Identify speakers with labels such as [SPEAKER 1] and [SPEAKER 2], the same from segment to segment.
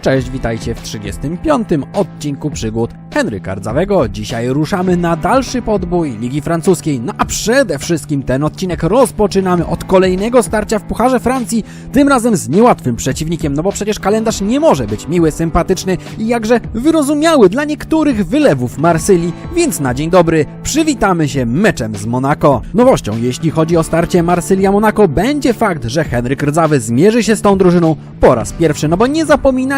[SPEAKER 1] Cześć, witajcie w 35. odcinku przygód Henryka Rdzawego. Dzisiaj ruszamy na dalszy podbój Ligi Francuskiej. No a przede wszystkim ten odcinek rozpoczynamy od kolejnego starcia w Pucharze Francji, tym razem z niełatwym przeciwnikiem, no bo przecież kalendarz nie może być miły, sympatyczny i jakże wyrozumiały dla niektórych wylewów Marsylii, więc na dzień dobry przywitamy się meczem z Monaco. Nowością, jeśli chodzi o starcie Marsylia-Monaco, będzie fakt, że Henryk Rdzawy zmierzy się z tą drużyną po raz pierwszy, no bo nie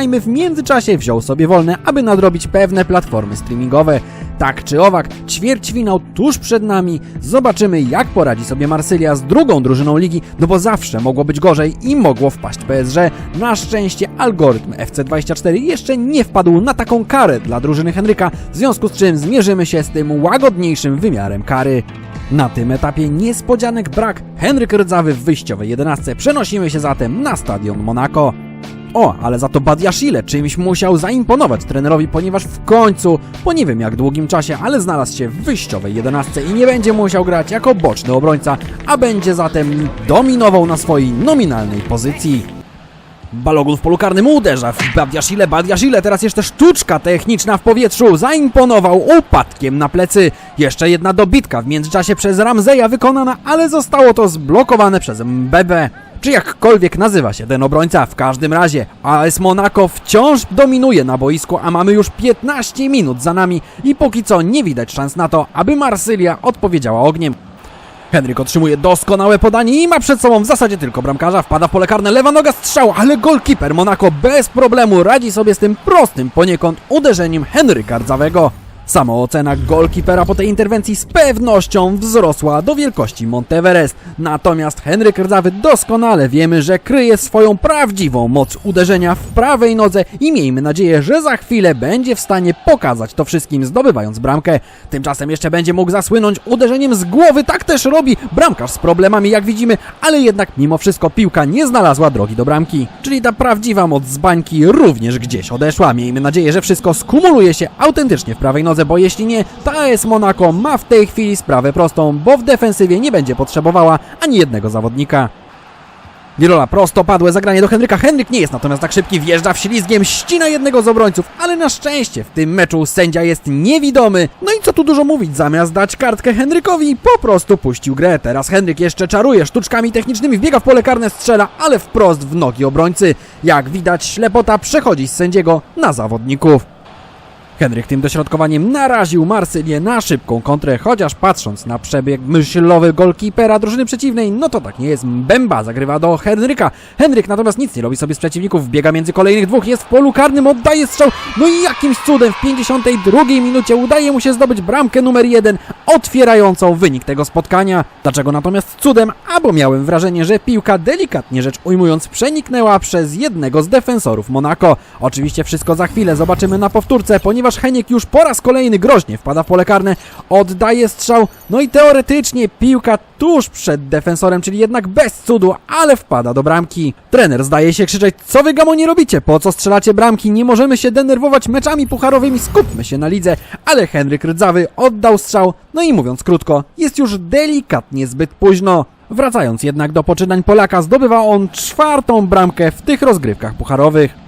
[SPEAKER 1] zapominajmy, w międzyczasie wziął sobie wolne, aby nadrobić pewne platformy streamingowe. Tak czy owak, ćwierćfinał tuż przed nami. Zobaczymy, jak poradzi sobie Marsylia z drugą drużyną ligi, no bo zawsze mogło być gorzej i mogło wpaść PSG. Na szczęście algorytm FC24 jeszcze nie wpadł na taką karę dla drużyny Henryka, w związku z czym zmierzymy się z tym łagodniejszym wymiarem kary. Na tym etapie niespodzianek brak. Henryk Rdzawy w wyjściowej 11. Przenosimy się zatem na stadion Monaco. O, ale za to Badiashile czymś musiał zaimponować trenerowi, ponieważ w końcu, po nie wiem jak długim czasie, ale znalazł się w wyjściowej 11 i nie będzie musiał grać jako boczny obrońca, a będzie zatem dominował na swojej nominalnej pozycji. Balogun w polu karnym uderza w Badiashile, Badiashile, teraz jeszcze sztuczka techniczna w powietrzu, zaimponował upadkiem na plecy. Jeszcze jedna dobitka w międzyczasie przez Ramzeja wykonana, ale zostało to zblokowane przez Mbebe. Czy jakkolwiek nazywa się ten obrońca, w każdym razie AS Monaco wciąż dominuje na boisku, a mamy już 15 minut za nami i póki co nie widać szans na to, aby Marsylia odpowiedziała ogniem. Henryk otrzymuje doskonałe podanie i ma przed sobą w zasadzie tylko bramkarza. Wpada w pole karne, lewa noga strzał, ale golkiper Monaco bez problemu radzi sobie z tym prostym poniekąd uderzeniem Henryka Rdzawego. Samoocena golkipera po tej interwencji z pewnością wzrosła do wielkości Monteverest. Natomiast Henryk Rdzawy doskonale wiemy, że kryje swoją prawdziwą moc uderzenia w prawej nodze i miejmy nadzieję, że za chwilę będzie w stanie pokazać to wszystkim zdobywając bramkę. Tymczasem jeszcze będzie mógł zasłynąć uderzeniem z głowy, tak też robi bramkarz z problemami jak widzimy, ale jednak mimo wszystko piłka nie znalazła drogi do bramki. Czyli ta prawdziwa moc z bańki również gdzieś odeszła. Miejmy nadzieję, że wszystko skumuluje się autentycznie w prawej nodze, bo jeśli nie, to AS Monaco ma w tej chwili sprawę prostą, bo w defensywie nie będzie potrzebowała ani jednego zawodnika. Wirola prostopadłe zagranie do Henryka. Henryk nie jest natomiast tak szybki, wjeżdża w ślizgiem, ścina jednego z obrońców, ale na szczęście w tym meczu sędzia jest niewidomy. No i co tu dużo mówić, zamiast dać kartkę Henrykowi, po prostu puścił grę. Teraz Henryk jeszcze czaruje sztuczkami technicznymi, wbiega w pole karne, strzela, ale wprost w nogi obrońcy. Jak widać, ślepota przechodzi z sędziego na zawodników. Henryk tym dośrodkowaniem naraził Marsylię na szybką kontrę, chociaż patrząc na przebieg myślowy golkipera drużyny przeciwnej, no to tak nie jest. Bemba zagrywa do Henryka. Henryk natomiast nic nie robi sobie z przeciwników, biega między kolejnych dwóch, jest w polu karnym, oddaje strzał, no i jakimś cudem w 52 minucie udaje mu się zdobyć bramkę numer jeden, otwierającą wynik tego spotkania. Dlaczego natomiast cudem? Albo miałem wrażenie, że piłka delikatnie rzecz ujmując przeniknęła przez jednego z defensorów Monaco. Oczywiście wszystko za chwilę zobaczymy na powtórce, ponieważ Heniek już po raz kolejny groźnie wpada w pole karne, oddaje strzał, no i teoretycznie piłka tuż przed defensorem, czyli jednak bez cudu, ale wpada do bramki. Trener zdaje się krzyczeć, co wy gamo nie robicie, po co strzelacie bramki, nie możemy się denerwować meczami pucharowymi, skupmy się na lidze, ale Henryk Rdzawy oddał strzał, no i mówiąc krótko, jest już delikatnie zbyt późno. Wracając jednak do poczynań Polaka, zdobywa on czwartą bramkę w tych rozgrywkach pucharowych.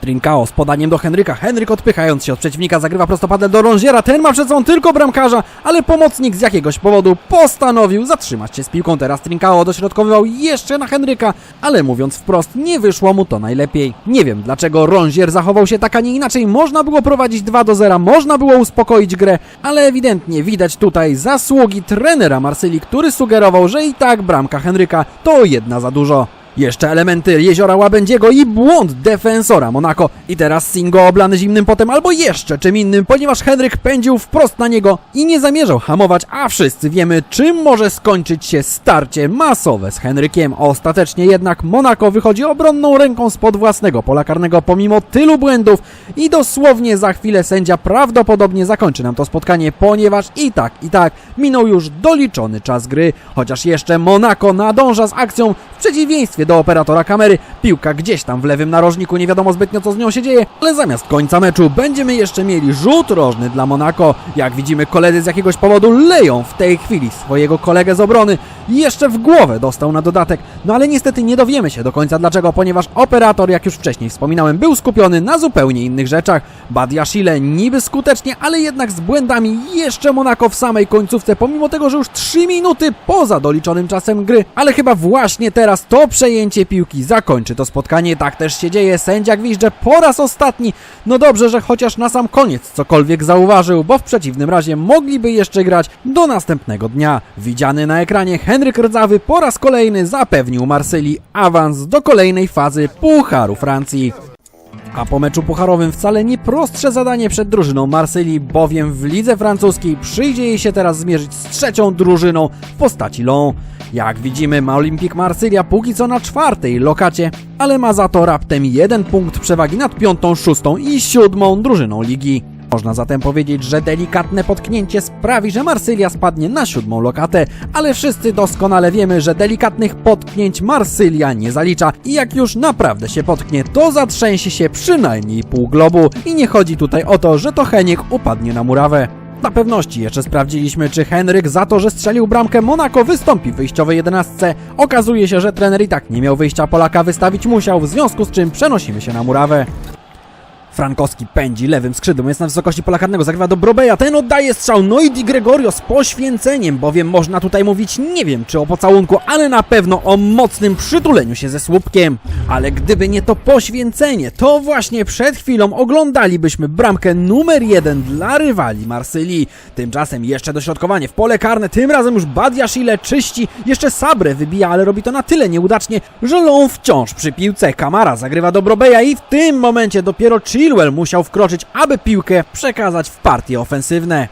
[SPEAKER 1] Trincao z podaniem do Henryka. Henryk odpychając się od przeciwnika zagrywa prostopadle do Ronziera. Ten ma przed sobą tylko bramkarza, ale pomocnik z jakiegoś powodu postanowił zatrzymać się z piłką. Teraz Trincao dośrodkowywał jeszcze na Henryka, ale mówiąc wprost, nie wyszło mu to najlepiej. Nie wiem dlaczego Ronzier zachował się tak, a nie inaczej. Można było prowadzić 2 do 0, można było uspokoić grę, ale ewidentnie widać tutaj zasługi trenera Marsylii, który sugerował, że i tak bramka Henryka to jedna za dużo. Jeszcze elementy jeziora Łabędziego i błąd defensora Monaco. I teraz Singo oblany zimnym potem albo jeszcze czym innym, ponieważ Henryk pędził wprost na niego i nie zamierzał hamować, a wszyscy wiemy czym może skończyć się starcie masowe z Henrykiem. Ostatecznie jednak Monaco wychodzi obronną ręką spod własnego pola karnego pomimo tylu błędów i dosłownie za chwilę sędzia prawdopodobnie zakończy nam to spotkanie, ponieważ i tak, i tak minął już doliczony czas gry, chociaż jeszcze Monaco nadąża z akcją w przeciwieństwie do operatora kamery. Piłka gdzieś tam w lewym narożniku, nie wiadomo zbytnio co z nią się dzieje, ale zamiast końca meczu będziemy jeszcze mieli rzut rożny dla Monako. Jak widzimy, koledzy z jakiegoś powodu leją w tej chwili swojego kolegę z obrony. Jeszcze w głowę dostał na dodatek, no ale niestety nie dowiemy się do końca dlaczego, ponieważ operator, jak już wcześniej wspominałem, był skupiony na zupełnie innych rzeczach. Badiashile niby skutecznie, ale jednak z błędami jeszcze Monako w samej końcówce, pomimo tego, że już 3 minuty poza doliczonym czasem gry. Ale chyba właśnie teraz to przejęcie piłki zakończy to spotkanie. Tak też się dzieje. Sędzia gwizdże po raz ostatni. No dobrze, że chociaż na sam koniec cokolwiek zauważył, bo w przeciwnym razie mogliby jeszcze grać do następnego dnia. Widziany na ekranie Henryk Rdzawy po raz kolejny zapewnił Marsylii awans do kolejnej fazy Pucharu Francji. A po meczu pucharowym wcale nie prostsze zadanie przed drużyną Marsylii, bowiem w lidze francuskiej przyjdzie jej się teraz zmierzyć z trzecią drużyną w postaci Lyon. Jak widzimy, ma Olympique Marsylia póki co na czwartej lokacie, ale ma za to raptem jeden punkt przewagi nad piątą, szóstą i siódmą drużyną ligi. Można zatem powiedzieć, że delikatne potknięcie sprawi, że Marsylia spadnie na siódmą lokatę, ale wszyscy doskonale wiemy, że delikatnych potknięć Marsylia nie zalicza i jak już naprawdę się potknie, to zatrzęsie się przynajmniej pół globu i nie chodzi tutaj o to, że to Heniek upadnie na murawę. Na pewności jeszcze sprawdziliśmy, czy Henryk za to, że strzelił bramkę Monako wystąpi w wyjściowej jedenastce. Okazuje się, że trener i tak nie miał wyjścia Polaka wystawić musiał, w związku z czym przenosimy się na murawę. Frankowski pędzi lewym skrzydłem, jest na wysokości pola karnego, zagrywa do Brobeja, ten oddaje strzał, no i Di Gregorio z poświęceniem, bowiem można tutaj mówić, nie wiem czy o pocałunku, ale na pewno o mocnym przytuleniu się ze słupkiem. Ale gdyby nie to poświęcenie, to właśnie przed chwilą oglądalibyśmy bramkę numer jeden dla rywali Marsylii. Tymczasem jeszcze dośrodkowanie w pole karne, tym razem już Badiashile czyści, jeszcze Sabre wybija, ale robi to na tyle nieudacznie, że Lon wciąż przy piłce. Kamara zagrywa do Brobeja i w tym momencie dopiero Chilwell musiał wkroczyć, aby piłkę przekazać w partie ofensywne.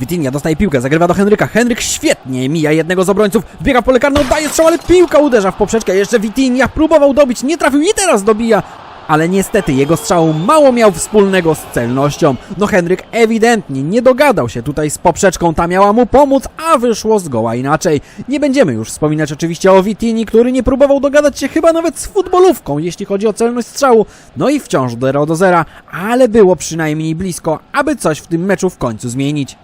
[SPEAKER 1] Witinia dostaje piłkę, zagrywa do Henryka. Henryk świetnie mija jednego z obrońców, wbiega w pole karne, oddaje strzał, ale piłka uderza w poprzeczkę. Jeszcze Witinia próbował dobić, nie trafił i teraz dobija. Ale niestety jego strzał mało miał wspólnego z celnością. No Henryk ewidentnie nie dogadał się tutaj z poprzeczką, ta miała mu pomóc, a wyszło zgoła inaczej. Nie będziemy już wspominać oczywiście o Witini, który nie próbował dogadać się chyba nawet z futbolówką, jeśli chodzi o celność strzału. No i wciąż 0 do 0, ale było przynajmniej blisko, aby coś w tym meczu w końcu zmienić.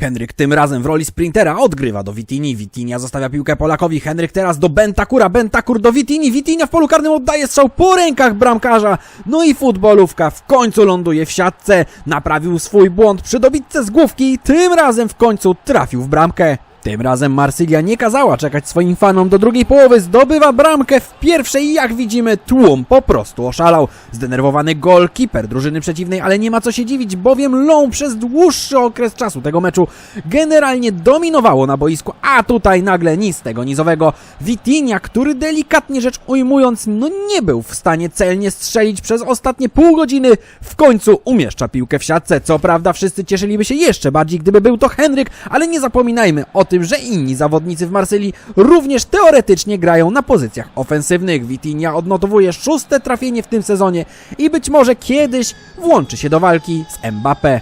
[SPEAKER 1] Henryk tym razem w roli sprintera odgrywa do Witini. Witinia zostawia piłkę Polakowi. Henryk teraz do Bentakura. Bentakur do Witini. Witinia w polu karnym oddaje strzał po rękach bramkarza. No i futbolówka w końcu ląduje w siatce. Naprawił swój błąd przy dobitce z główki tym razem w końcu trafił w bramkę. Tym razem Marsylia nie kazała czekać swoim fanom do drugiej połowy, zdobywa bramkę w pierwszej i jak widzimy tłum po prostu oszalał. Zdenerwowany golkiper drużyny przeciwnej, ale nie ma co się dziwić, bowiem Long przez dłuższy okres czasu tego meczu generalnie dominowało na boisku, a tutaj nagle nic tego nizowego. Witinia, który delikatnie rzecz ujmując, no nie był w stanie celnie strzelić przez ostatnie pół godziny, w końcu umieszcza piłkę w siatce. Co prawda wszyscy cieszyliby się jeszcze bardziej, gdyby był to Henryk, ale nie zapominajmy o tym, że inni zawodnicy w Marsylii również teoretycznie grają na pozycjach ofensywnych. Witinia odnotowuje szóste trafienie w tym sezonie i być może kiedyś włączy się do walki z Mbappé.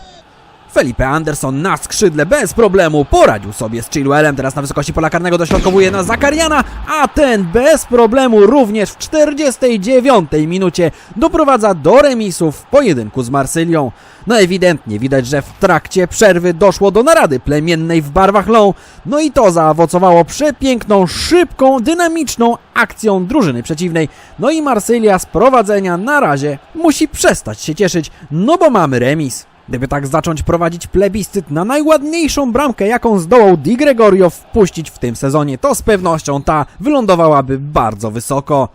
[SPEAKER 1] Felipe Anderson na skrzydle bez problemu poradził sobie z Chilwellem, teraz na wysokości pola karnego dośrodkowuje na Zakariana, a ten bez problemu również w 49 minucie doprowadza do remisu w pojedynku z Marsylią. No ewidentnie widać, że w trakcie przerwy doszło do narady plemiennej w barwach Lą, no i to zaowocowało przepiękną, szybką, dynamiczną akcją drużyny przeciwnej. No i Marsylia z prowadzenia na razie musi przestać się cieszyć, no bo mamy remis. Gdyby tak zacząć prowadzić plebiscyt na najładniejszą bramkę, jaką zdołał Di Gregorio wpuścić w tym sezonie, to z pewnością ta wylądowałaby bardzo wysoko.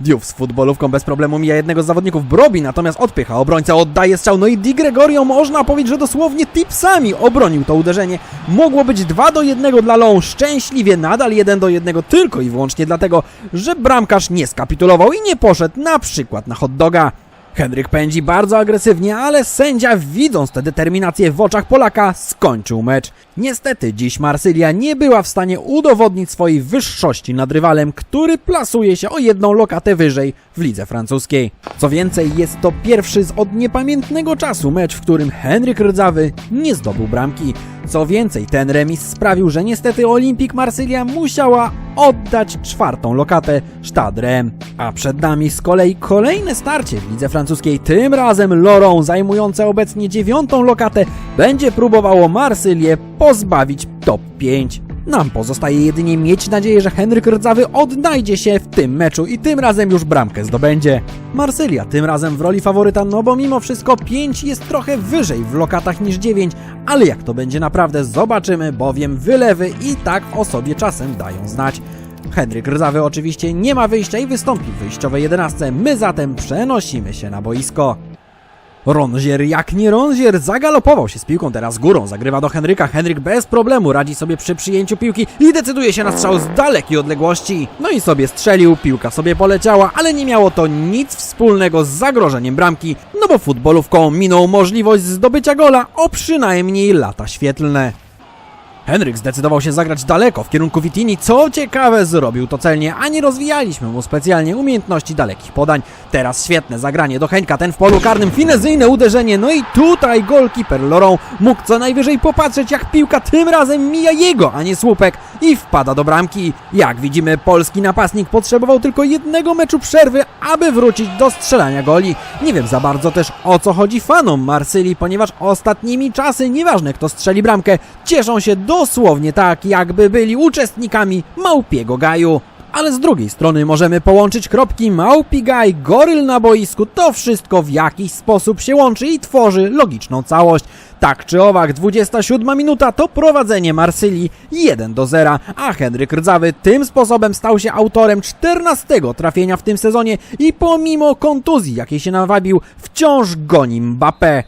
[SPEAKER 1] Diouf z futbolówką bez problemu mija jednego z zawodników Brobi, natomiast odpycha obrońca, oddaje strzał, no i Di Gregorio można powiedzieć, że dosłownie tipsami obronił to uderzenie. Mogło być 2 do 1 dla Long, szczęśliwie nadal 1 do 1 tylko i wyłącznie dlatego, że bramkarz nie skapitulował i nie poszedł na przykład na hot doga. Henryk pędzi bardzo agresywnie, ale sędzia, widząc tę determinację w oczach Polaka, skończył mecz. Niestety, dziś Marsylia nie była w stanie udowodnić swojej wyższości nad rywalem, który plasuje się o jedną lokatę wyżej w lidze francuskiej. Co więcej, jest to pierwszy z od niepamiętnego czasu mecz, w którym Henryk Rdzawy nie zdobył bramki. Co więcej, ten remis sprawił, że niestety Olimpik Marsylia musiała oddać czwartą lokatę Stadrem. A przed nami z kolei kolejne starcie w lidze francuskiej. Tym razem Lorą, zajmujące obecnie dziewiątą lokatę, będzie próbowało Marsylię pozbawić top 5. Nam pozostaje jedynie mieć nadzieję, że Henryk Rdzawy odnajdzie się w tym meczu i tym razem już bramkę zdobędzie. Marsylia tym razem w roli faworyta, no bo mimo wszystko 5 jest trochę wyżej w lokatach niż 9, ale jak to będzie naprawdę zobaczymy, bowiem wylewy i tak o sobie czasem dają znać. Henryk Rdzawy oczywiście nie ma wyjścia i wystąpi w wyjściowej 11, my zatem przenosimy się na boisko. Ronzier jak nie Ronzier zagalopował się z piłką teraz górą, zagrywa do Henryka, Henryk bez problemu radzi sobie przy przyjęciu piłki i decyduje się na strzał z dalekiej odległości. No i sobie strzelił, piłka sobie poleciała, ale nie miało to nic wspólnego z zagrożeniem bramki, no bo futbolówką minął możliwość zdobycia gola o przynajmniej lata świetlne. Henryk zdecydował się zagrać daleko w kierunku Vitini. Co ciekawe, zrobił to celnie, a nie rozwijaliśmy mu specjalnie umiejętności dalekich podań. Teraz świetne zagranie do Heńka, ten w polu karnym, finezyjne uderzenie. No i tutaj golkiper Lorą mógł co najwyżej popatrzeć, jak piłka tym razem mija jego, a nie słupek i wpada do bramki. Jak widzimy, polski napastnik potrzebował tylko jednego meczu przerwy, aby wrócić do strzelania goli. Nie wiem za bardzo też o co chodzi fanom Marsylii, ponieważ ostatnimi czasy, nieważne kto strzeli bramkę, cieszą się dosłownie tak, jakby byli uczestnikami Małpiego Gaju. Ale z drugiej strony możemy połączyć kropki Małpi Gaj, Goryl na boisku, to wszystko w jakiś sposób się łączy i tworzy logiczną całość. Tak czy owak, 27 minuta to prowadzenie Marsylii 1 do 0, a Henryk Rdzawy tym sposobem stał się autorem 14 trafienia w tym sezonie i pomimo kontuzji, jakiej się nawabił, wciąż goni Mbappé.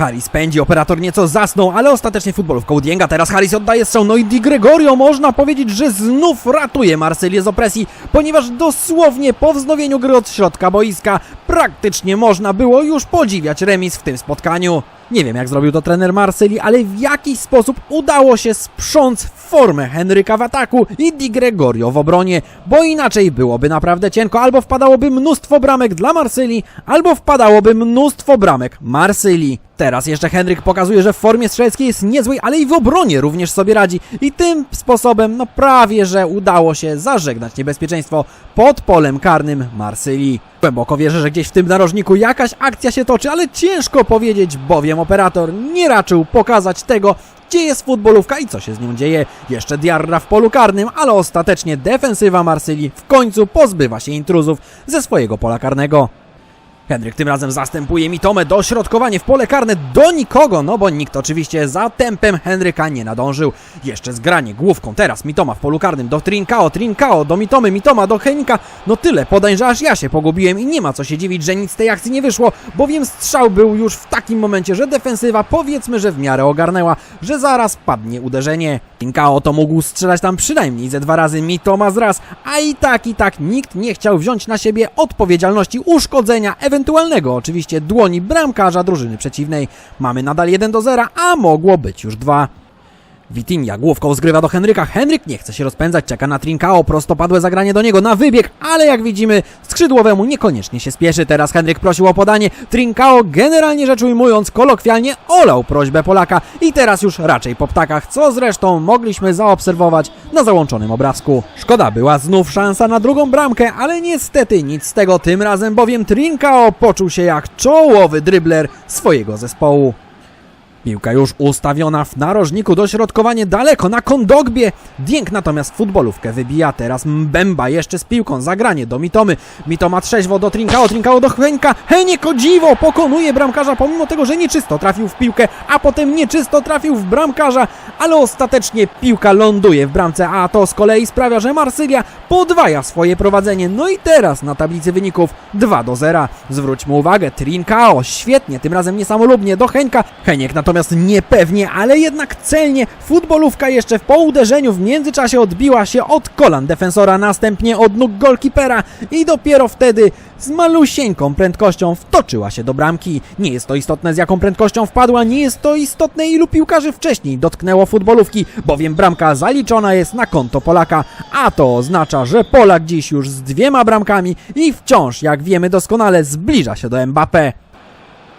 [SPEAKER 1] Harris pędzi, operator nieco zasnął, ale ostatecznie futbolówka Udięga. Teraz Harris oddaje strzał, no i Di Gregorio można powiedzieć, że znów ratuje Marsylię z opresji, ponieważ dosłownie po wznowieniu gry od środka boiska praktycznie można było już podziwiać remis w tym spotkaniu. Nie wiem jak zrobił to trener Marsylii, ale w jakiś sposób udało się sprząc formę Henryka w ataku i Di Gregorio w obronie, bo inaczej byłoby naprawdę cienko, albo wpadałoby mnóstwo bramek dla Marsylii, albo wpadałoby mnóstwo bramek Marsylii. Teraz jeszcze Henryk pokazuje, że w formie strzeleckiej jest niezłej, ale i w obronie również sobie radzi i tym sposobem no prawie, że udało się zażegnać niebezpieczeństwo pod polem karnym Marsylii. Głęboko wierzę, że gdzieś w tym narożniku jakaś akcja się toczy, ale ciężko powiedzieć, bowiem operator nie raczył pokazać tego, gdzie jest futbolówka i co się z nią dzieje. Jeszcze Diarra w polu karnym, ale ostatecznie defensywa Marsylii w końcu pozbywa się intruzów ze swojego pola karnego. Henryk tym razem zastępuje Mitomę, dośrodkowanie w pole karne do nikogo, no bo nikt oczywiście za tempem Henryka nie nadążył. Jeszcze zgranie główką, teraz Mitoma w polu karnym do Trincao, Trincao do Mitomy, Mitoma do Henika. No tyle podań, że aż ja się pogubiłem i nie ma co się dziwić, że nic z tej akcji nie wyszło, bowiem strzał był już w takim momencie, że defensywa powiedzmy, że w miarę ogarnęła, że zaraz padnie uderzenie. Trincao to mógł strzelać tam przynajmniej ze dwa razy, Mitoma z raz, a i tak i tak nikt nie chciał wziąć na siebie odpowiedzialności uszkodzenia ewentualnego oczywiście dłoni bramkarza drużyny przeciwnej. Mamy nadal 1 do 0, a mogło być już 2. Witinia główką zgrywa do Henryka. Henryk nie chce się rozpędzać, czeka na Trincao, prostopadłe zagranie do niego na wybieg, ale jak widzimy, skrzydłowemu niekoniecznie się spieszy. Teraz Henryk prosił o podanie. Trincao, generalnie rzecz ujmując, kolokwialnie olał prośbę Polaka i teraz już raczej po ptakach, co zresztą mogliśmy zaobserwować na załączonym obrazku. Szkoda, była znów szansa na drugą bramkę, ale niestety nic z tego tym razem, bowiem Trincao poczuł się jak czołowy drybler swojego zespołu. Piłka już ustawiona w narożniku, dośrodkowanie daleko na kondogbie. Dieng natomiast futbolówkę wybija. Teraz Mbemba jeszcze z piłką, zagranie do Mitomy. Mitoma trzeźwo do Trincao, Trincao do Heńka. Heniek dziwo pokonuje bramkarza, pomimo tego, że nieczysto trafił w piłkę, a potem nieczysto trafił w bramkarza, ale ostatecznie piłka ląduje w bramce, a to z kolei sprawia, że Marsylia podwaja swoje prowadzenie. No i teraz na tablicy wyników 2 do 0. Zwróćmy uwagę, Trincao świetnie, tym razem niesamolubnie do Heńka. Heniek natomiast niepewnie, ale jednak celnie. Futbolówka jeszcze w pouderzeniu w międzyczasie odbiła się od kolan defensora, następnie od nóg golkipera i dopiero wtedy z malusieńką prędkością wtoczyła się do bramki. Nie jest to istotne z jaką prędkością wpadła, nie jest to istotne ilu piłkarzy wcześniej dotknęło futbolówki, bowiem bramka zaliczona jest na konto Polaka, a to oznacza, że Polak dziś już z dwiema bramkami i wciąż, jak wiemy doskonale, zbliża się do Mbappé.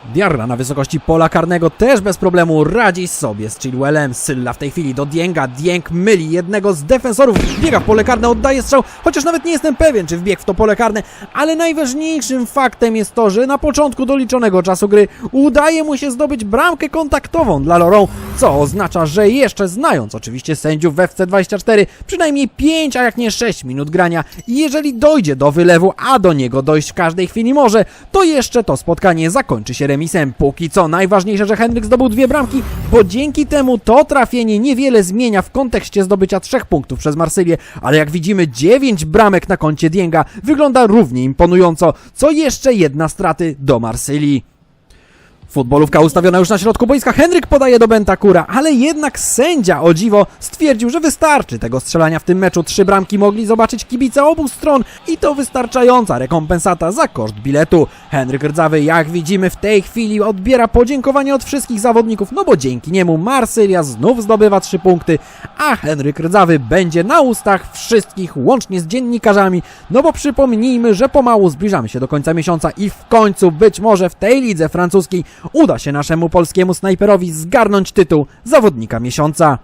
[SPEAKER 1] Diarra na wysokości pola karnego też bez problemu radzi sobie z Chilwellem. Sylla w tej chwili do Dienga. Dieng myli jednego z defensorów. Biega w pole karne, oddaje strzał, chociaż nawet nie jestem pewien, czy wbiegł w to pole karne. Ale najważniejszym faktem jest to, że na początku doliczonego czasu gry udaje mu się zdobyć bramkę kontaktową dla Lorą, co oznacza, że jeszcze znając oczywiście sędziów w FC24, przynajmniej 5, a jak nie 6 minut grania, i jeżeli dojdzie do wylewu, a do niego dojść w każdej chwili może, to jeszcze to spotkanie zakończy się remisem. Póki co najważniejsze, że Henryk zdobył dwie bramki, bo dzięki temu to trafienie niewiele zmienia w kontekście zdobycia trzech punktów przez Marsylię, ale jak widzimy 9 bramek na koncie Dienga wygląda równie imponująco, co jeszcze jedna straty do Marsylii. Futbolówka ustawiona już na środku boiska. Henryk podaje do Bentakura, ale jednak sędzia o dziwo stwierdził, że wystarczy tego strzelania w tym meczu. Trzy bramki mogli zobaczyć kibice obu stron i to wystarczająca rekompensata za koszt biletu. Henryk Rdzawy, jak widzimy, w tej chwili odbiera podziękowanie od wszystkich zawodników, no bo dzięki niemu Marsylia znów zdobywa trzy punkty, a Henryk Rdzawy będzie na ustach wszystkich, łącznie z dziennikarzami, no bo przypomnijmy, że pomału zbliżamy się do końca miesiąca i w końcu być może w tej lidze francuskiej uda się naszemu polskiemu snajperowi zgarnąć tytuł zawodnika miesiąca.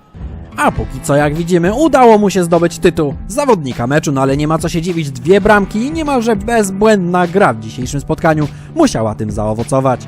[SPEAKER 1] A póki co, jak widzimy, udało mu się zdobyć tytuł zawodnika meczu, no ale nie ma co się dziwić, dwie bramki i niemalże bezbłędna gra w dzisiejszym spotkaniu musiała tym zaowocować.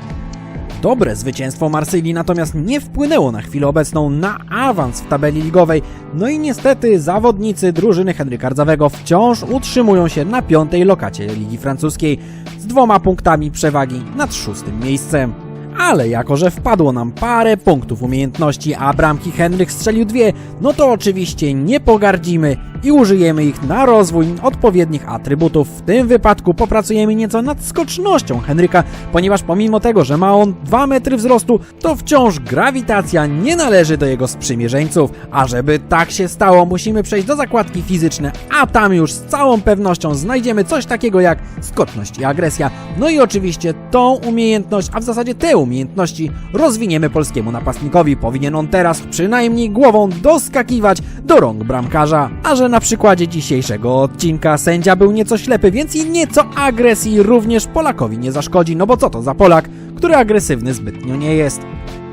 [SPEAKER 1] Dobre zwycięstwo Marsylii natomiast nie wpłynęło na chwilę obecną na awans w tabeli ligowej. No i niestety zawodnicy drużyny Henryka Rdzawego wciąż utrzymują się na piątej lokacie Ligi Francuskiej z dwoma punktami przewagi nad szóstym miejscem. Ale jako, że wpadło nam parę punktów umiejętności, a bramki Henryk strzelił dwie, no to oczywiście nie pogardzimy i użyjemy ich na rozwój odpowiednich atrybutów. W tym wypadku popracujemy nieco nad skocznością Henryka, ponieważ pomimo tego, że ma on 2 metry wzrostu, to wciąż grawitacja nie należy do jego sprzymierzeńców. A żeby tak się stało, musimy przejść do zakładki fizyczne, a tam już z całą pewnością znajdziemy coś takiego jak skoczność i agresja. No i oczywiście tą umiejętność, a w zasadzie te umiejętności rozwiniemy polskiemu napastnikowi. Powinien on teraz przynajmniej głową doskakiwać do rąk bramkarza. A że na przykładzie dzisiejszego odcinka sędzia był nieco ślepy, więc i nieco agresji również Polakowi nie zaszkodzi, no bo co to za Polak, który agresywny zbytnio nie jest.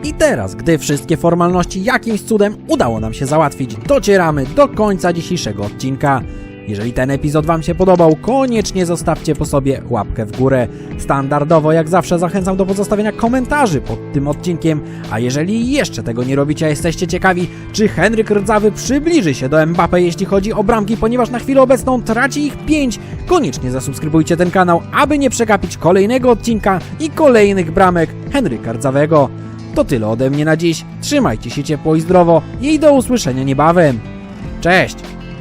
[SPEAKER 1] I teraz, gdy wszystkie formalności jakimś cudem udało nam się załatwić, docieramy do końca dzisiejszego odcinka. Jeżeli ten epizod Wam się podobał, koniecznie zostawcie po sobie łapkę w górę. Standardowo, jak zawsze, zachęcam do pozostawienia komentarzy pod tym odcinkiem. A jeżeli jeszcze tego nie robicie, a jesteście ciekawi, czy Henryk Rdzawy przybliży się do Mbappe, jeśli chodzi o bramki, ponieważ na chwilę obecną traci ich 5, koniecznie zasubskrybujcie ten kanał, aby nie przegapić kolejnego odcinka i kolejnych bramek Henryka Rdzawego. To tyle ode mnie na dziś. Trzymajcie się ciepło i zdrowo i do usłyszenia niebawem. Cześć!